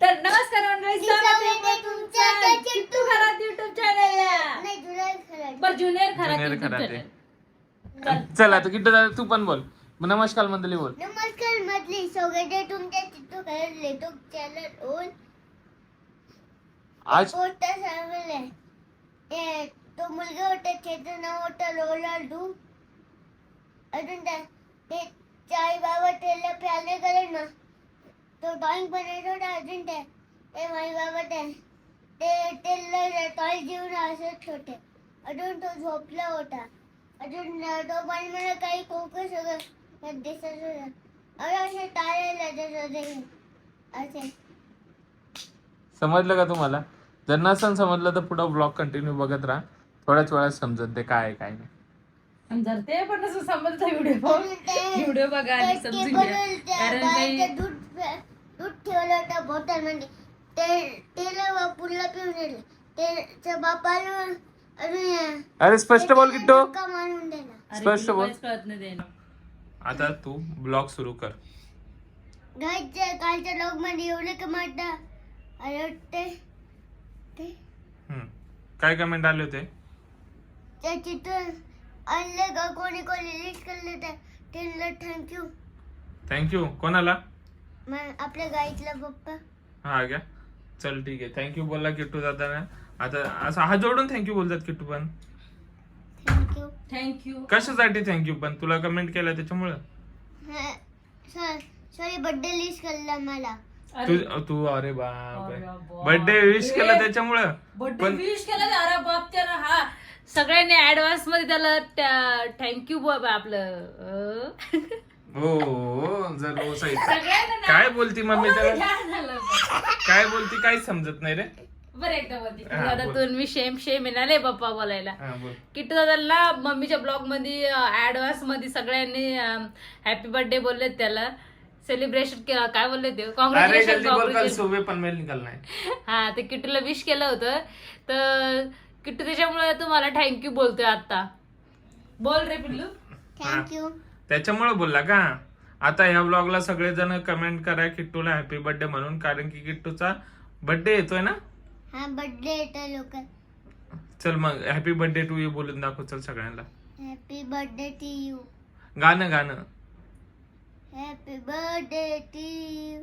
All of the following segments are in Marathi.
तर नमस्कार मंडळी स्वागत आहे स्वागत आहे तुमचं त्या तुमच्या चिट्टू घरात युट्यूब चॅनलला नाही जुलै खरं बर junior Kharat Junior YouTube Kharat channel. आहे. चल. आता किट्टू दादा तू पण बोल. नमस्कार मंडळी बोल. नमस्कार मधली आहे तुमच्या चित्तू खरं लेतो चॅनल ओन आज गोष्ट सांगले. ते तो मुलगा होता त्याचं नाव होतं रोनाल्डो. अजून त्या ते चाई बाबा त्याला प्याले करे ना. तो ड्रॉइंग बनायचा होता अजून ते. ते माई बाबा ते ते टॉय घेऊन असत होते अजून तो झोपला होता. अजून तो पण मला काही कोक सगळं दिसत होतं. अरे असे तारे लागत होते असे. समजलं का तुम्हाला? जर नसन समजलं तर पुढं ब्लॉग कंटिन्यू बघत राहा. थोड्याच वेळात समजत ते काय आहे काय नाही. आणि जर ते पण असं समजतं व्हिडिओ व्हिडिओ बघा आणि समजून घ्या. कारण काही दूध दूध ठेवलं होतं बॉटलमध्ये ते त्याला बापूला पिऊन दिलं त्याच्या बापाला अजून अरे स्पष्ट बोल किट्टू. धक्का मारून दिला अरे स्पष्ट तुला बोल. आता तू ब्लॉग सुरू कर. घरच्या कालच्या लॉगमध्ये एवढे कमाट अरे ते ते. हम्म. काय कमेंट आले होते? त्या चित्र आणले का कोणी कोणी लिस्ट करले तर त्यांना थँक्यू थँक्यू कोणाला? मग आपल्या गाईतला पप्पा? हा घ्या. चल ठीक आहे. थँक्यू बोलला किट्टू दादा आता असं हात जोडून थँक्यू बोलतात किट्टू पण. थँक्यू थँक्यू कशासाठी थँक्यू पण? तुला कमेंट केलं त्याच्यामुळं. सॉरी बर्थडे लिस्ट करला मला. तू अरे. तू अरे बाप अरे बाप. बर्थडे विश केला त्याच्यामुळं. बर्थडे पण विश केला ना, अरे बाप त्याला हा. सगळ्यांनी ऍडव्हान्समध्ये त्याला थँक्यू बाबा आपलं अं. हो हो, जर हो सगळ्यांना ना- काय बोलती मम्मी हो, त्याला. काय बोलती काहीच समजत नाही रे. बरं एकदा बोलते. हा, दादा बोल. दोन मी शेम शेम येणार पप्पा बोलायला. हा बोल. किट्टू दादाला मम्मीच्या ब्लॉगमध्ये ऍडव्हान्समध्ये सगळ्यांनी हॅपी बर्थडे बोलले त्याला. सेलिब्रेशन काय बोलले ते? अरे कॉंग्रॅच्युलेशन जल्दी बोल कल कॉंग्रॅच्युलेशन सुबह पनवेल निकलना है हा ते किट्टूला विश केलं होतं. तर किट्टू त्याच्यामुळे तुम्हाला थँक्यू बोलतोय आता बोल रे पिल्लू. थँक्यू त्याच्यामुळे बोलला का? आता ह्या ब्लॉगला सगळेजण कमेंट करा किट्टूला हॅपी बर्थडे म्हणून कारण की किट्टूचा बर्थडे येतोय ना? हा बर्थडे येतो लोक चल मग हॅपी बर्थडे टू यू बोलून दाखव चल सगळ्यांना. हॅपी बर्थडे टू यू गाणं गाणं. Happy birthday to you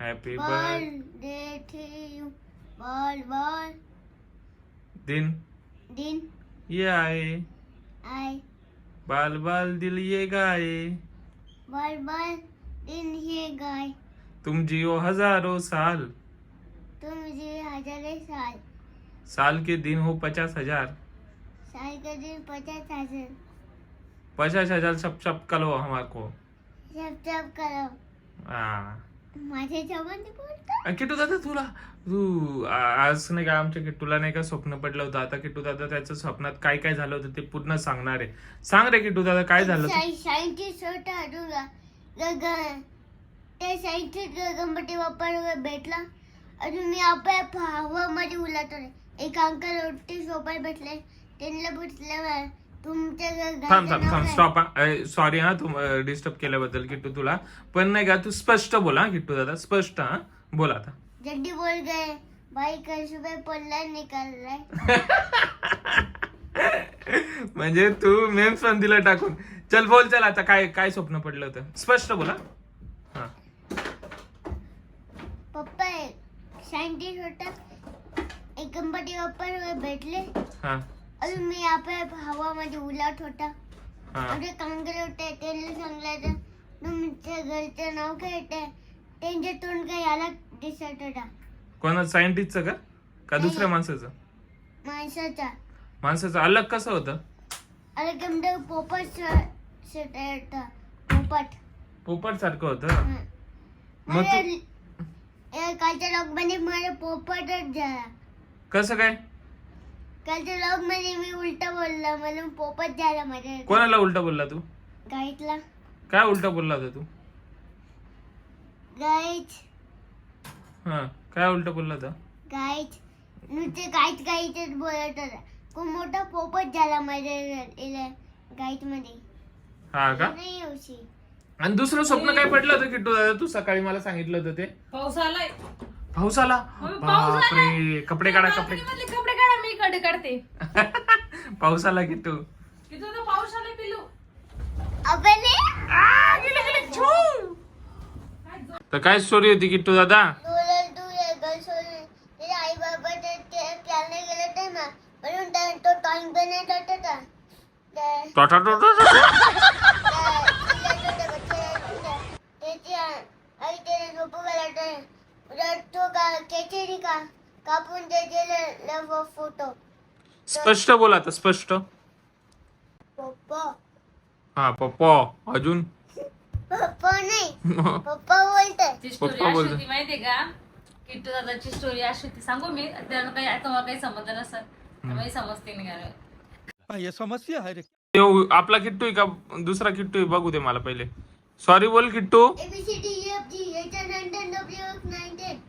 happy birthday to you ball बॉल दिन. दिन ये आए आय बाल बाल दिल ये गाए। बॉल बॉल दिन हे गाय तुम जियो हज़ारों साल। तुम जी हजारे साल। साल के दिन हो पचास हज़ार। साल के दिन पचास हज़ार। पचास हज़ार सब सब करो हमारे को। सब सब करो। हा। माझ्या अ, किट्टू दादा तुला तू आज नाही का आमच्या किट्टूला नाही का स्वप्न पडलं होतं. आता किट्टू दादा त्याच्या स्वप्नात काय काय झालं होतं ते पूर्ण सांगणार आहे. सांग रे किट्टू दादा काय झालं होतं? सायंटिस्ट होता अजून गगन त्या सायंटिस्ट भेटला. अजून मी आपल्या हवामध्ये उलट होते एक अंकल होते सोबत भेटले. त्यांना भेटलं तुमच्या घ- थांब थांब थांब? स्टॉप सॉरी हा. तू डिस्टर्ब केल्याबद्दल किट्टू तुला. पण नाही का तू स्पष्ट बोला किट्टू दादा स्पष्ट हा. बोल आता. जल्दी बोल गए भाई कल सुबह पल्ला निकल रहा म्हणजे तू मेम्स पण दिलं टाकून. चल बोल चल आता काय काय स्वप्न पडलं होतं. स्पष्ट बोला हा. पप्पा सायंटिस्ट होता एक गणपती बाप्पा भेटले. हा. अजून मी आपल्या हवामध्ये उलट होता. हा. अरे कांगरे होते त्यांना सांगलं तुमच्या घरचं नाव काय होतं? त्यांच्या तोंड काय याला दिसत होता? कोणा सायंटिस्टचं का? का दुसऱ्या माणसाचं? माणसाचा. माणसाचं अलग कसं होतं? अरे गमडे पोपट शेट होता पोपट. पोपट सारखं होतं? हं. मग मला तू ए, कालच्या लॉकमध्ये मला पोपटच झाला. कसं काय? कालच्या लॉकमध्ये मी उलटा बोलला म्हणून पोपट झाला माझ्या कोणाला उलटा बोलला तू? गाईतला. काय उलटा बोलला होता तू? गाईच हा काय उलटा बोलला होता? गाईच नुसते गाईच गाईचच बोलत होता. खूप मोठा पोपट झाला माझ्या गाईत मध्ये हा का? नाही येऊशी आणि दुसरं स्वप्न काय पडलं होतं किट्टू दादा? तू सकाळी मला सांगितलं होतं ते. पाऊस आलाय. पाऊस आला? पाऊस बापरे कपडे काढा कपडे. कपडे काढा मी कडे काढते. पाऊस आला किट्टू की तुझा पाऊस आलाय पिलू तर काय स्टोरी होती किट्टू दादा? रोलर डू या गर्ल सोडून त्याचे आई बाबा ते ते प्यारने गेले होते ना म्हणून त्या- तो टाइम पण नाही करत होता त्या- टोटा टोटा टोटा. त्या- तिला छोटे बच्चे आहेत ना, त्याची आ- आई त्याला झोपू घालत उद्या तो का केचेरी का कापून त्याचे फोटो स्पष्ट बोला आता स्पष्ट. पप्पा. हा पप्पा. अजून? पप्पा नाही पप्पा बोलतोय. ती स्टोरी पप्पा अशी बोलतो. होती माहितीये का? किट्टू दादाची स्टोरी अशी होती. सांगू मी? त्यानं काही तुम्हाला काही समजत नसतं त्यामुळे समजते नाही कारण ये समस्या है रे. यो, आपला किट्टू आहे का? दुसरा किट्टू आहे बघू दे मला पहिले. सॉरी बोल Kittu. A B C D F G H N N ten W X nine ten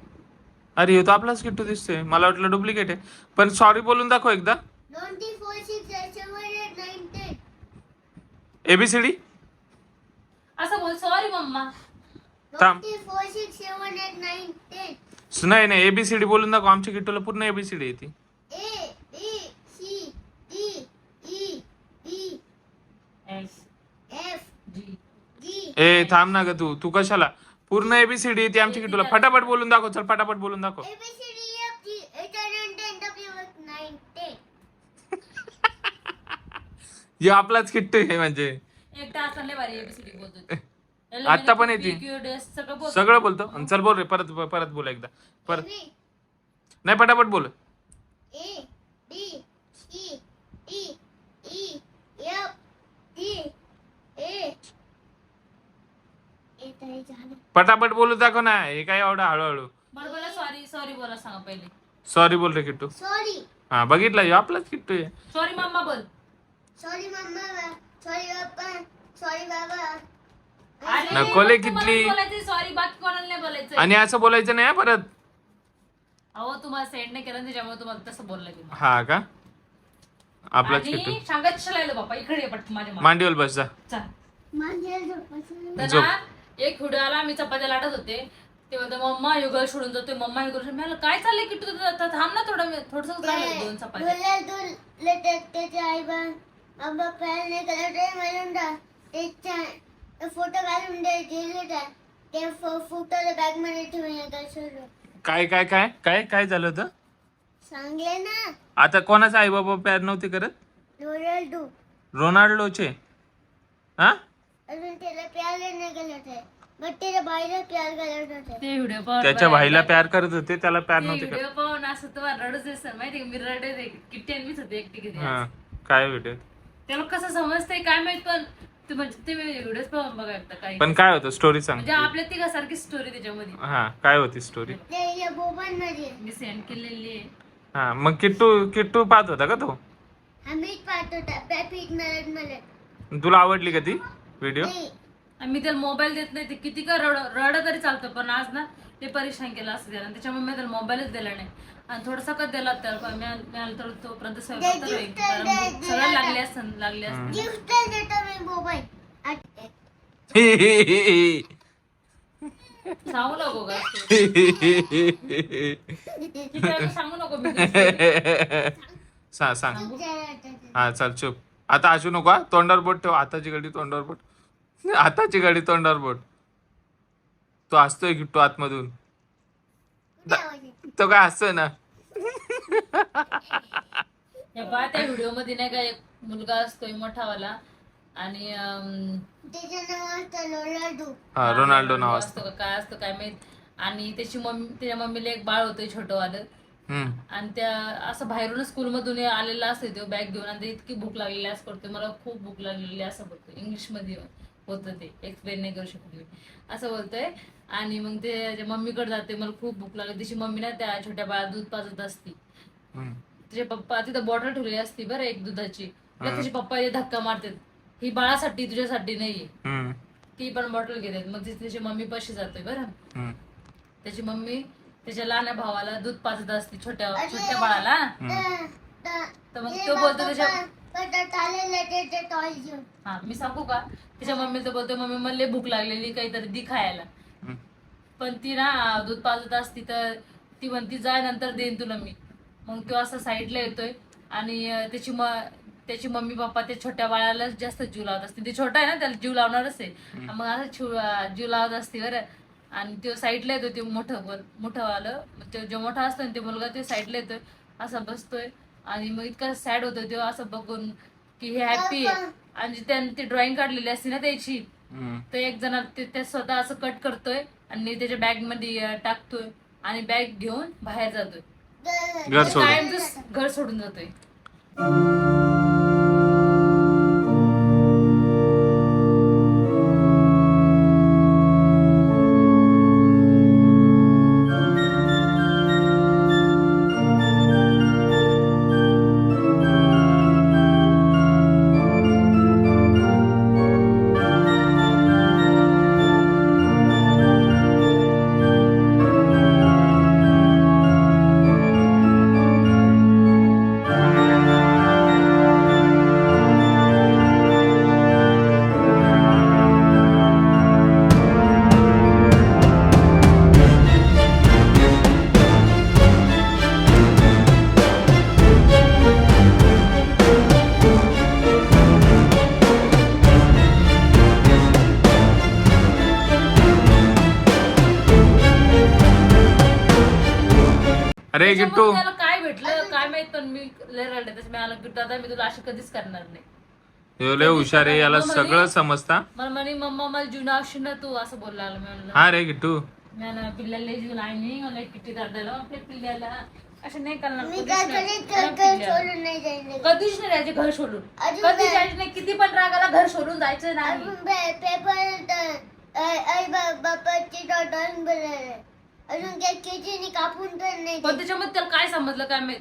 अरे ह्यो तो आपलाच किट्टू दिसतोय. मला वाटलं डुप्लिकेट आहे. पण सॉरी बोलून दाखव एकदा. Twenty four six seven eight nine ten. A B C D असं बोल सॉरी मम्मा थांब. नाही नाही एबीसीडी बोलून दाखव. आमच्या किट्टूला पूर्ण एबीसीडी येते A B C D E B S F G G A थांब ना ग तू. तू कशाला? पूर्ण एबीसीडी येते आमच्या किट्टूला फटाफट बोलून दाखव चल फटाफट बोलून दाखव. A B C D F G H N N ten W X nine ten हे आपलाच किट्टू आहे म्हणजे. एकटा असताना भारी एबीसीडी बोलतो आत्ता पण येते. सगळं बोलतो सगळं बोलतो. आणि चल बोल रे परत परत बोल एकदा. परत. नाही पटापट बोल A B C D E F G A A तरी झालं पटापट बोलू दाखव ना हे काय एवढं हळूहळू. बरं बोला सॉरी सॉरी बोला सांगा पहिले. सॉरी बोल रे किट्टू. सॉरी हा बघितलं ह्यो आपलाच किट्टू आहे. सॉरी मम्मा बोल. Sorry mama sorry papa sorry बाबा. मग तुम्हाला किटली. बोलायचं सॉरी बाकी कोणाला नाही बोलायचं आणि असं बोलायचं नाही हा परत. अहो तुम्हाला सेंड नाही केलं ना, त्याच्यामुळे तुम्हाला तसं बोललं की मग. हा का? आपलाच किट्टू. आणि सांगायचं बाप्पा इकडे ये पटकन माझ्या मागे. मांडीवर बस जा. चल. माझ्या झोपायचं तर झोप. ना एक व्हिडिओ आला मी चपात्या लाटत होते. ते म्हणते मम्मा युगल सोडून जातोय. मम्मा युगल सोडून मी म्हणलं, काय चाललंय की तू थांब ना थोडं मी थोडस दोन चपात्या. त्याचे आई बा आबा पॅल नाही करत रे म्हणून दा त्याच्या फोटो दे दिले त्या ते. फोटो बॅगमध्ये ठेवून येतात सोडून. काय काय काय? काय काय झालं होतं? सांगले ना. आता कोणाचा आई बाबा प्यार नव्हते करत? रोनाल्डो. रोनाल्डोचे. हा? अजून त्याला प्यार नाही करत आहे. मग त्याच्या बाईला प्यार करत होते. ते व्हिडिओ पाहून त्याच्या भाईला. प्यार करत होते त्याला प्यार नव्हते करत. व्हिडिओ पाहून असं तुम्हाला रडूच दिसत माहिती का? मी रडत किट्टी आणि मीच होते एकटी किती हा काय व्हिडिओ? त्याला कसं समजतंय काय माहीत पण ते म्हणजे ते व्हिडिओ पाहून बघा एकदा काही. पण काय होतं स्टोरी सांग. म्हणजे आपल्या तिघासारखी स्टोरी त्याच्यामध्ये. हा काय होती स्टोरी ते मी सेंड केलेली आहे. हा मग किट्टू किट्टू पाहत होता का तो? आम्हीच पाहत होता. पॅपीट मरत मरत तुला आवडली का ती? व्हिडिओ मी त्याला मोबाईल देत नाही ते किती का रड रड तरी चालतं पण आज ना ते परेशान केलं असं त्याला. त्याच्यामुळे मी त्याला मोबाईलच दिला नाही. आणि थोडासा का दिला त्याला मी तर तोपर्यंत स्वयंपाक तर होईल. कारण भूक सगळ्याला लागली असतं लागली असतं गिफ्ट देतो मी मोबाईल सांगू नको का किती सांगू नको सांग सांग. हा चल चुप. आता असू नको. तोंडावर बोट ठेव. हाताची घडी तोंडावर बोट. हाताची घडी तोंडावर बोट. तो हसतोय किट्टू आतमधून. तो काय हसतोय ना? त्या व्हिडिओमध्ये नाही का एक मुलगा असतोय मोठावाला आणि अं, रोनाल्डो. हा रोनाल्डो नाव असतं. असतं का काय असतं काय माहीत. आणि त्याची मम्मी त्याच्या मम्मीला एक बाळ होतं छोटंवालं. हम्म. आणि त्या असं बाहेरूनच स्कूलमधून आलेला असतो तो बॅग घेऊन आणि ते इतकी भूक लागलेली असं करतो मला खूप भूक लागलेली असं बोलतो इंग्लिशमध्ये होतं ते. एक्सप्लेन नाही करू शकत मी. असं बोलतोय. आणि मग ते त्याच्या मम्मीकडे जाते मला खूप भूक लागली. त्याची मम्मी ना त्या छोट्या बाळा दूध पाजत असती. त्याचे पप्पा तिथं बॉटल ठेवलेली असती बरं एक दुधाची. तर त्याचे पप्पा हे धक्का मारतात. ही बाळासाठी तुझ्यासाठी नाहीये. हम्म. ती पण बॉटल घेतात. मग ती त्याची मम्मी पशी जातोय बरं. त्याची मम्मी त्याच्या लहान भावाला दूध पाजत असते छोट्या छोट्या बाळाला. तर मग तो बोलतो त्याच्या त्या हा मी सांगू का? तिच्या मम्मीचं बोलतोय मम्मी मला भूक लागलेली काहीतरी दी खायला. पण ती ना दूध पाजत असती तर ती म्हणती जाय नंतर देईन तुला मी. मग तो असा साईडला येतोय आणि त्याची म त्याची मम्मी पप्पा ते छोट्या बाळाला जास्त जीव लावत असते ते छोटा आहे ना त्याला जीव लावणारच आहे. मग असं जीव जीव लावत असते बरं. आणि तो साईडला येतो ते मोठं मोठं वालं. तो जो मोठा असतो ना ते मुलगा ते साईडला येतोय. असा बसतोय. आणि मग इतका सॅड होतो तो असं बघून की हे हॅपी आहे. आणि त्याने ती ड्रॉइंग काढलेली असते ना त्याची. तर एक जण ते ते स्वतः असं कट करतोय आणि त्याच्या बॅगमध्ये टाकतोय आणि बॅग घेऊन बाहेर जातोय. घर सोडून. कायमच घर सोडून जातोय. अरे त्याच्यामुळे गिट्टू. त्याला काय भेटलं काय माहीत पण मी लय रडले त्याच्या मी आला गिट्टू आता मी तुला अशी कधीच करणार नाही. ह्यो लय हुशार आहे याला सगळं समजता. मला म्हणे मम्मा मला जीव लावशील ना तू असं बोलला मी म्हणलं. हा रे गिट्टू. मी म्हणलं, पिल्ल्याला लय जीव मला दादाला आपल्या पिल्ल्याला. असं नाही करणार मी कधीच काय नाही. घर पिल्ल्याला. सोडून नाही जायचं. कधीच नाही जायचे घर सोडून. अजून कधी? जायचं नाही किती पण रागाला घर सोडून जायचं नाही. पेपर बापाची ड्रॉइंग बनवलंय अजून केजीने कापून तर नाही पण त्याच्यामध्ये त्याला काय समजलं काय माहीत?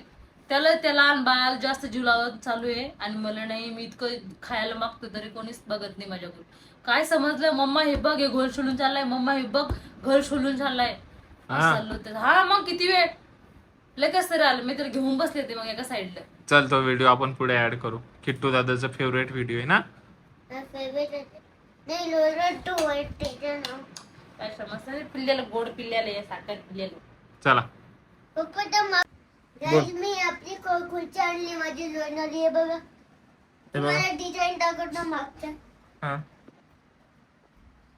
त्याला त्या लहान बाळाला जास्त जीव लावत चालू आहे आणि मला नाही मी इतकं खायला मागतो तरी कोणीच बघत नाही माझ्याकडून. काय समजलं? मम्मा हे बघ हे घर सोडून चाललाय. मम्मा हे बघ घर सोडून चाललाय. हा. चाललं होतं. हा मग किती वेळ? लगेच तरी आलं. मी तर घेऊन बसले ते मग एका साईडला चल तो व्हिडिओ आपण पुढे ऍड करू. किट्टू दादाचा फेवरेट व्हिडिओ आहे ना? फेवरेट नाही लोरड टू वाईट त्याचं नाव. चला. मा- आपली खुर्ची आणली माझी लोणारी आहे बघा. हे बघा. तुम्हाला डिझाईन टाकत ना मागच्या. हा.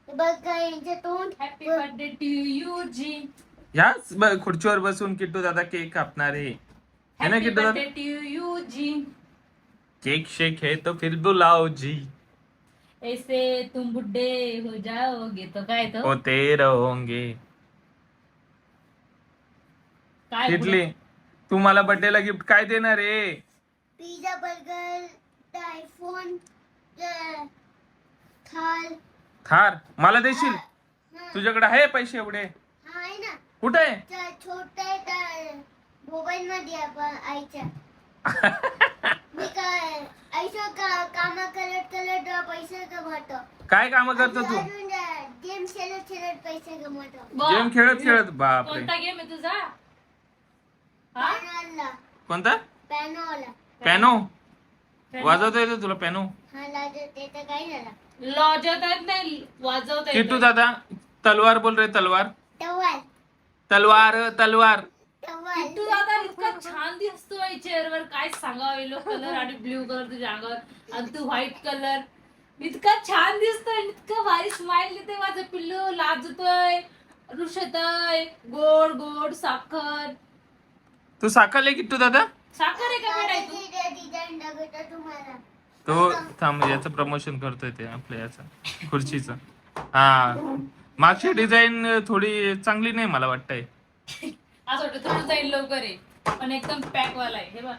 हे बघा यांचं तोंड. हॅपी बर्थडे टू यू जी याच ब- खुर्चीवर बसून किट्टू दादा केक कापणार आहे. है ना हॅपी किट्टू दादा? बर्थडे टू यू जी केक शेक है तो फिर बुलाओ जी. ऐसे तुम बुड्ढे हो जाओगे तो काय तो? होते रहोगे. काय किटली तू मला birthday ला गिफ्ट काय देणार आहे? पिझ्झा बर्गर आयफोन थाल. थार मला देशील? तुझ्याकडे आहे पैसे एवढे? हा, आहे ना. कुठे आहे? छोट्या मोबाईल मध्ये आपण आईच्या. काय कामा करत तू? गेम खेळत खेळत पैसे कमवतो. वा. गेम खेळत खेळत? बापरे. कोणता गेम आहे तुझा? हा? पॅनोला. कोणता? पॅनोला. पॅनो. वाजवता येतो तुला पॅनो. हा लागत ते तर काय झालं? लॉजवता येत नाही वाजवता किट्टू. दादा? तलवार बोल रे तलवार. टवाल तलवार तलवार. टवाल किट्टू दादा? इतका छान दिसतोय चेअरवर. काय सांगावं येलो कलर आणि ब्ल्यू कलर तुझ्या अंगावर आणि तू व्हाईट कलर. इतका छान दिसतोय आणि इतकं भारी स्माइल देते माझं पिल्लू. लाजतोय रुषतय गोड गोड साखर. तू साकारले किट्टू दादा? साखर आहे का बेटा तू तो थांब याचं प्रमोशन करतोय ते आपल्या याचं खुर्चीचं. हा. मागची डिझाईन थोडी चांगली नाही मला वाटतंय. असं वाटतं थोडं जाईल लवकर आहे. पण एकदम पॅकवाला आहे. हे बघ.